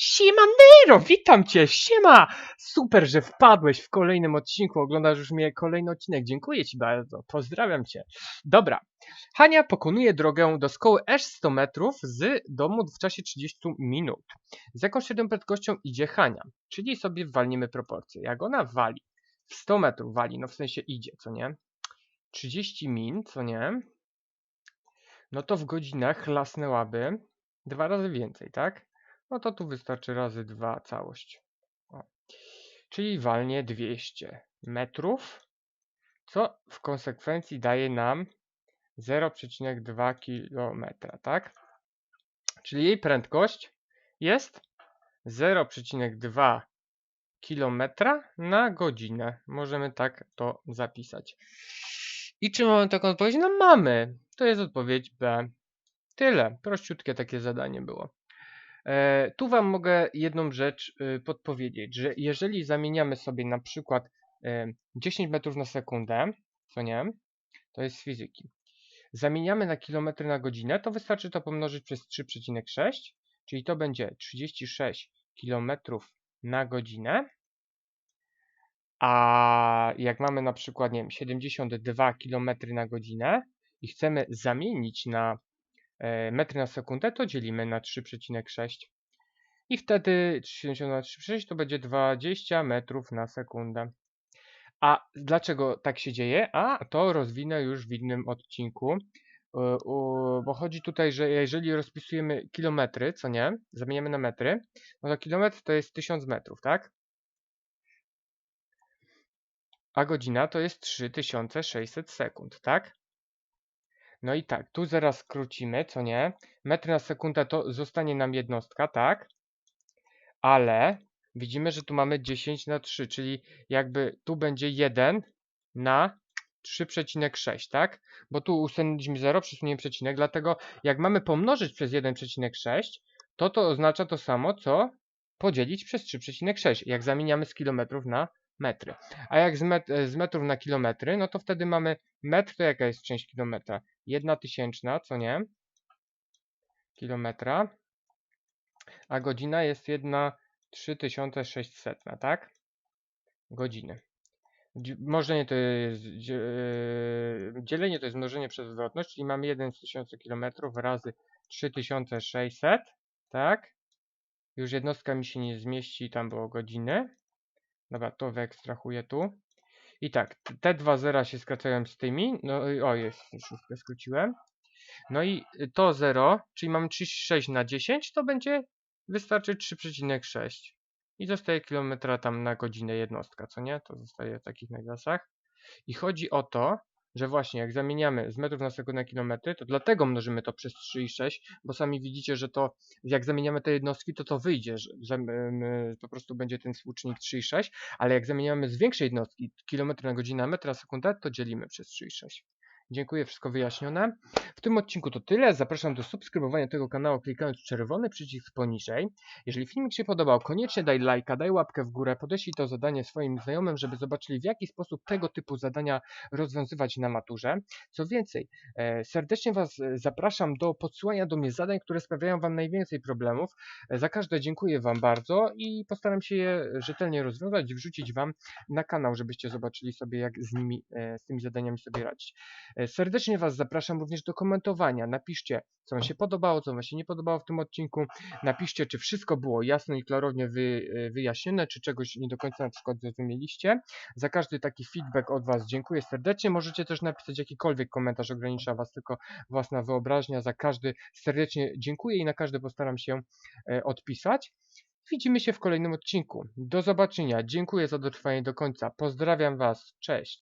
Siemanero, witam cię, siema! Super, że wpadłeś w kolejnym odcinku, oglądasz już mnie kolejny odcinek, dziękuję ci bardzo, pozdrawiam cię. Dobra, Hania pokonuje drogę do szkoły aż 100 metrów z domu w czasie 30 minut. Z jaką średnią prędkością idzie Hania? Czyli sobie walnimy proporcje. Jak ona wali, w 100 metrów wali, no w sensie idzie, co nie? 30 min, co nie? No to w godzinach lasnęłaby dwa razy więcej, tak? No to tu wystarczy razy 2 całość. O. Czyli walnie 200 metrów, co w konsekwencji daje nam 0,2 km, tak? Czyli jej prędkość jest 0,2 km na godzinę. Możemy tak to zapisać. I czy mamy taką odpowiedź? No mamy. To jest odpowiedź B. Tyle. Prościutkie takie zadanie było. E, tu Wam mogę jedną rzecz y, podpowiedzieć, że jeżeli zamieniamy sobie na przykład e, 10 metrów na sekundę, co nie, to jest z fizyki, zamieniamy na kilometry na godzinę, to wystarczy to pomnożyć przez 3,6, czyli to będzie 36 kilometrów na godzinę, a jak mamy na przykład, nie wiem, 72 km na godzinę i chcemy zamienić na metry na sekundę, to dzielimy na 3,6. I wtedy 70 na 3,6 to będzie 20 metrów na sekundę. A dlaczego tak się dzieje? A to rozwinę już w innym odcinku. E, Bo chodzi tutaj, że jeżeli rozpisujemy kilometry, co nie, zamieniamy na metry, no to kilometr to jest 1000 metrów, tak? A godzina to jest 3600 sekund, tak? No i tak, tu zaraz skrócimy, co nie? Metry na sekundę to zostanie nam jednostka, tak? Ale widzimy, że tu mamy 10 na 3, czyli jakby tu będzie 1 na 3,6, tak? Bo tu uwzględniliśmy 0, przesuniemy przecinek, dlatego jak mamy pomnożyć przez 1,6, to to oznacza to samo, co podzielić przez 3,6, jak zamieniamy z kilometrów na metry. A jak z, met z metrów na kilometry, no to wtedy mamy metr, to jaka jest część kilometra? 1 tysięczna, co nie? Kilometra. A godzina jest 1 3600, tak? Godziny. Dzi- Mnożenie to jest, e, dzielenie to jest mnożenie przez zwrotność, czyli mamy 1 z 1000 km razy 3600, tak? Już jednostka mi się nie zmieści, tam było godziny. Dobra, to wyekstrahuję tu. I tak, te dwa zera się skracają z tymi. No o, jest, szóstkę skróciłem. No i y, to 0, czyli mamy 36 na 10, to będzie, wystarczy 3,6. I zostaje kilometra tam na godzinę jednostka, co nie? To zostaje w takich nawiasach. I chodzi o to, że właśnie jak zamieniamy z metrów na sekundę na kilometry, to dlatego mnożymy to przez 3,6, bo sami widzicie, że to jak zamieniamy te jednostki, to to wyjdzie, że po prostu będzie ten współczynnik 3,6, ale jak zamieniamy z większej jednostki, kilometry na godzinę, metr na sekundę, to dzielimy przez 3,6. Dziękuję, wszystko wyjaśnione. W tym odcinku to tyle. Zapraszam do subskrybowania tego kanału klikając czerwony przycisk poniżej. Jeżeli filmik się podobał, koniecznie daj lajka, daj łapkę w górę, podeślij to zadanie swoim znajomym, żeby zobaczyli w jaki sposób tego typu zadania rozwiązywać na maturze. Co więcej, e, serdecznie Was zapraszam do podsyłania do mnie zadań, które sprawiają Wam najwięcej problemów. E, Za każde dziękuję Wam bardzo i postaram się je rzetelnie rozwiązać i wrzucić Wam na kanał, żebyście zobaczyli sobie, jak z nimi, e, z tymi zadaniami sobie radzić. E, Serdecznie Was zapraszam również do komentowania. Napiszcie, co Wam się podobało, co Wam się nie podobało w tym odcinku. Napiszcie, czy wszystko było jasno i klarownie wy, e, wyjaśnione, czy czegoś nie do końca na przykład zrozumieliście. Za każdy taki feedback od Was dziękuję serdecznie. Możecie też napisać jakikolwiek komentarz, ogranicza Was tylko własna wyobraźnia. Za każdy serdecznie dziękuję i na każdy postaram się e, odpisać. Widzimy się w kolejnym odcinku. Do zobaczenia. Dziękuję za dotrwanie do końca. Pozdrawiam Was. Cześć.